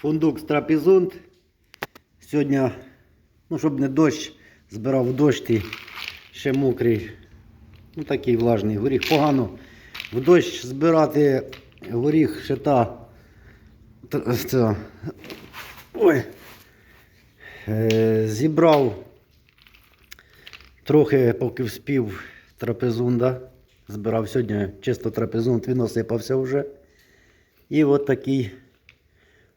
Фундук трапезунт. Сьогодні, ну, щоб не дощ, збирав дощ, ти ще мокрий. Ну, такий влажний горіх. Погано в дощ збирати горіх ще та. та- ой. Е, зібрав трохи, поки вспів трапезунда. Збирав сьогодні чисто трапезунд, він осипався вже. І от такий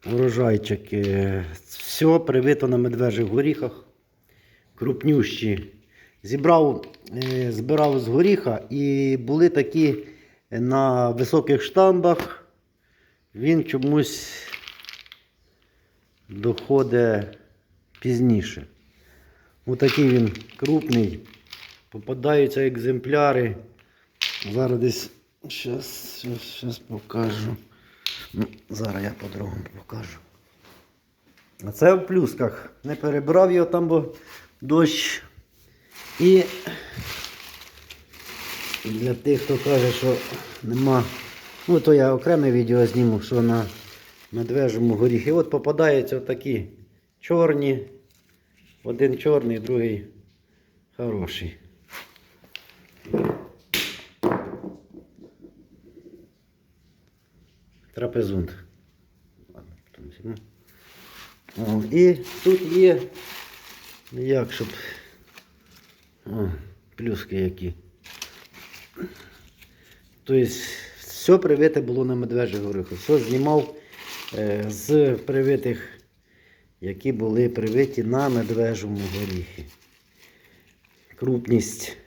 урожайчик. Е, Все привито на медвежих горіхах. Крупнющі. Зібрав, е, збирав з горіха і були такі на високих штамбах. Він чомусь доходить пізніше. Отакий він крупний. Попадаються екземпляри. Зараз десь щас покажу. Ну, зараз я по-другому покажу. А це в плюсках. Не перебрав його там, бо дощ. І для тих, хто каже, що нема. Ну, то я окреме відео зніму, що на медвежому горіхі. От попадаються такі чорні. Один чорний, другий хороший. Трапезунд. І тут є, як щоб. О, плюски які. Тобто все привите було на медвежих горіхах. Все знімав е, з привитих, які були привиті на медвежому горіхі. Крупність.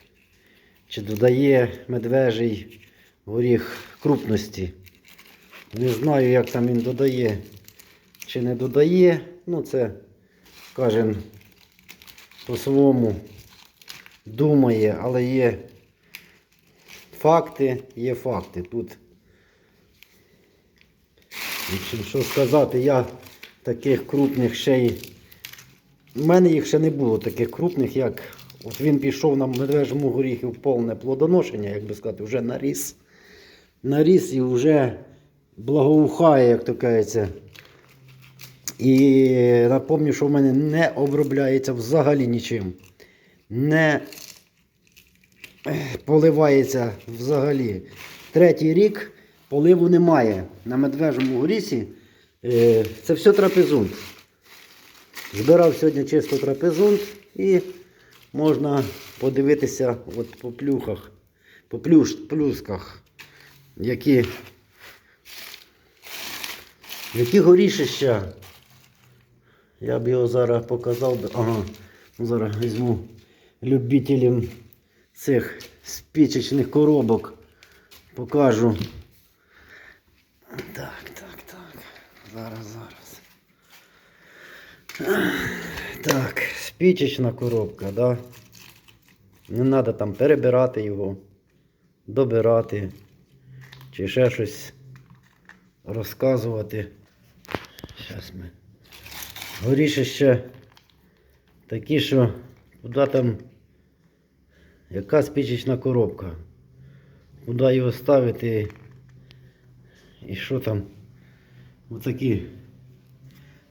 Чи додає медвежий горіх крупності. Не знаю, як там він додає чи не додає. Ну, це кожен по-своєму думає, але є факти, є факти. Тут, в що сказати, я таких крупних ще й. У мене їх ще не було таких крупних, як от він пішов на медвежому горіхі в повне плодоношення, як би сказати, вже наріс. Наріс і вже благоухає, як то кажеться. І напомню, що в мене не обробляється взагалі нічим. Не поливається взагалі. Третій рік поливу немає. На медвежому горісі е, це все трапезунт. Збирав сьогодні чисто трапезунт і можна подивитися от по плюхах, по плюш, плюсках, які які горішища. Я б його зараз показав. Ага. Ну, зараз візьму любителям цих спічечних коробок. Покажу. Так, так, так. Зараз, зараз. Так, спічечна коробка, да? Не треба там перебирати його, добирати чи ще щось розказувати. Зараз ми. Горішище такі, що куди там яка спічечна коробка. Куди його ставити і що там? Отакі.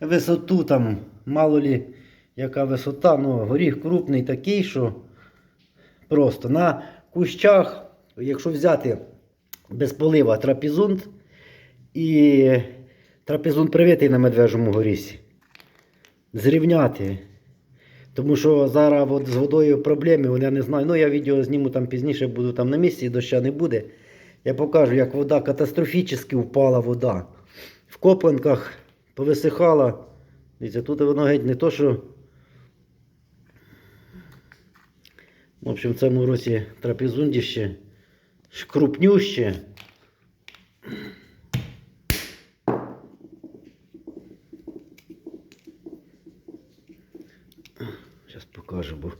Висоту там, мало лі, яка висота, ну горіх крупний такий, що просто на кущах, якщо взяти без полива трапезунт і трапезунт привитий на медвежому горісі. Зрівняти. Тому що зараз от з водою проблеми, я не знаю. Ну я відео зніму там пізніше, буду там на місці, доща не буде. Я покажу, як вода катастрофічно впала вода. В копанках повисихала. Дивіться, тут воно геть не то, що. В общем, в цьому році трапезундіще крупнюще. Зараз покажу, бо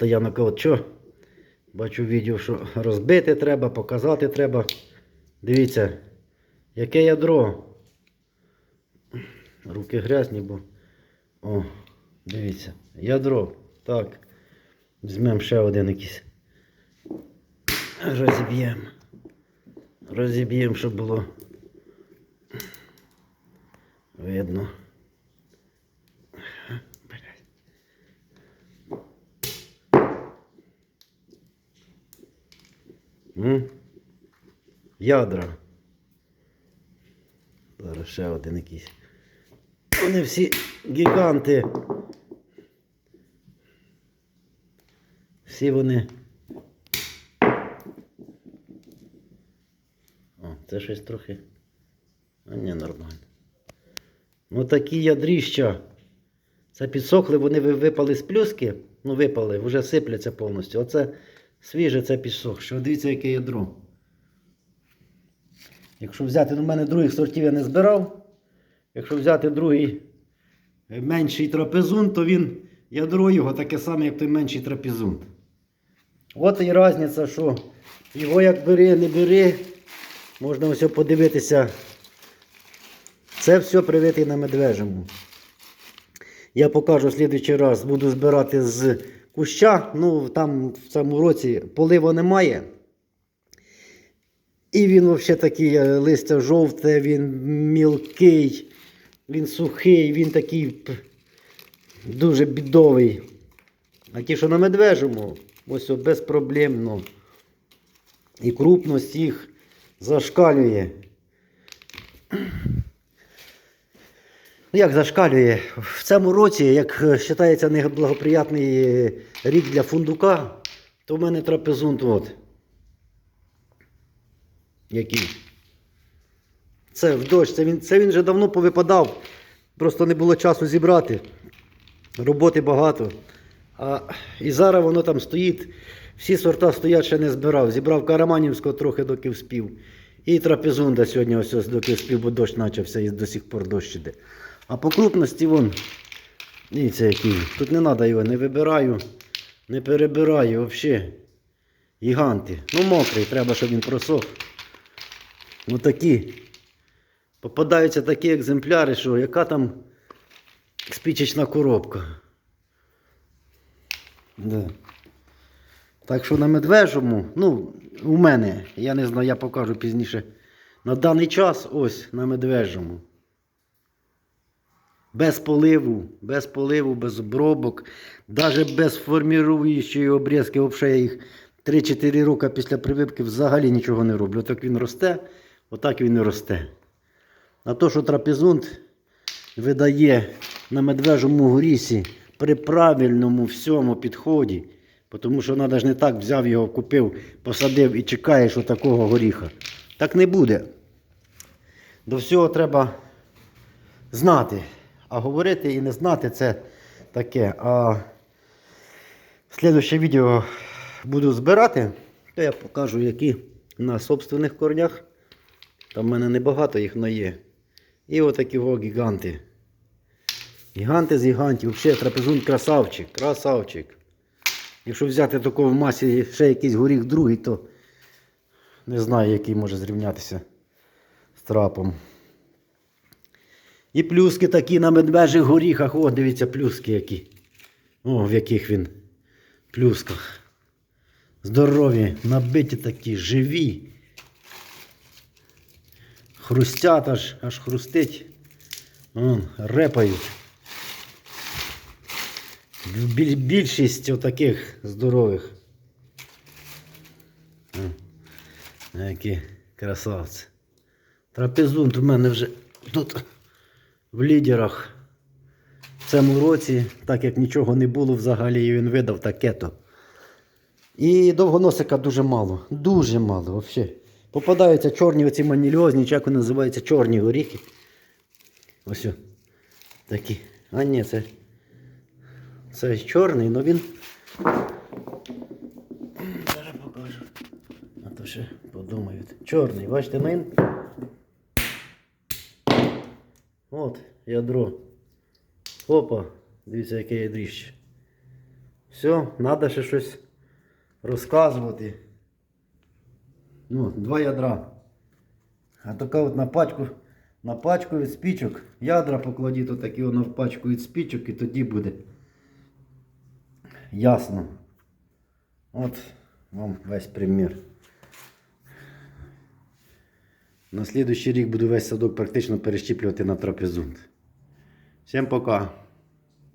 постійно кажуть, що бачу відео, що розбити треба, показати треба. Дивіться, яке ядро. Руки грязні, бо. О, дивіться, ядро. Так. Візьмемо ще один якийсь. Розіб'ємо. Розіб'ємо, щоб було видно. М? Ядра. Зараз ще один якийсь. Вони всі гіганти. Всі вони. О, це щось трохи. А ні, нормально. Ну такі ядріща. Це підсохли, вони випали з плюски. Ну, випали, вже сипляться повністю. Оце свіже, це підсохше. От дивіться, яке ядро. Якщо взяти, ну, в мене других сортів я не збирав. Якщо взяти другий е, менший трапезунт, то він ядро його таке саме, як той менший трапезунт. От і різниця, що його як бери, не бери, можна ось подивитися. Це все привитий на медвежому. Я покажу в слідуючий раз, буду збирати з куща. Ну, там в цьому році полива немає. І він взагалі такий е, листя жовте, він мілкий, він сухий, він такий дуже бідовий. А ті, що на медвежому, ось безпроблемно. І крупність їх зашкалює. Ну, як зашкалює? В цьому році, як е, вважається неблагоприятний рік для фундука, то в мене трапезунт от. Який? Це в дощ, це він, це він вже давно повипадав. Просто не було часу зібрати. Роботи багато. А, і зараз воно там стоїть. Всі сорта стоять, ще не збирав. Зібрав Караманівського трохи доки вспів. І трапезунда сьогодні ось ось доки вспів, бо дощ почався і до сих пор дощ іде. А по крупності вон. Дивіться, який. Тут не треба його, не вибираю, не перебираю взагалі. Гіганти. Ну мокрий, треба, щоб він просох. Ну такі. Попадаються такі екземпляри, що яка там спічечна коробка. Да. Так що на медвежому, ну, у мене, я не знаю, я покажу пізніше. На даний час ось на медвежому. Без поливу, без поливу, без обробок, навіть без форміруючої обрізки, взагалі я їх 3-4 роки після прививки взагалі нічого не роблю. Так він росте, отак він і росте. А то, що трапезунт видає на медвежому горісі при правильному всьому підході, тому що треба ж не так взяв його, купив, посадив і чекаєш такого горіха. Так не буде. До всього треба знати. А говорити і не знати це таке. А слідуще відео буду збирати, то я покажу, які на собственних корнях. Там в мене небагато їх но є. І отакі о гіганти. Гіганти з гігантів. Взагалі трапезун красавчик, красавчик. Якщо взяти такого в масі ще якийсь горіх другий, то не знаю, який може зрівнятися з трапом. І плюски такі на медвежих горіхах. О, дивіться, плюски які. О, в яких він плюсках. Здорові, набиті такі, живі. Хрустять аж, аж хрустить. Вон, репають. Більшість отаких здорових. Які красавці. Трапезунт у мене вже тут в лідерах в цьому році, так як нічого не було взагалі, і він видав таке то. І довгоносика дуже мало. Дуже мало взагалі. Попадаються чорні оці манільозні, чи як вони називаються чорні горіхи. Ось о, такі. А ні, це. Це чорний, але він. Зараз покажу. А то ще подумають. Чорний, бачите, ну він. От, ядро. Опа, дивіться, яке ядріще. Все, треба ще щось розказувати. Ну, два ядра. А така от на пачку, на пачку від спічок. Ядра покладіть отакі воно в пачку від спічок і тоді буде. Ясно. От вам весь примір. На слідущий рік буду весь садок практично перещіплювати на трапезунт. Всім пока!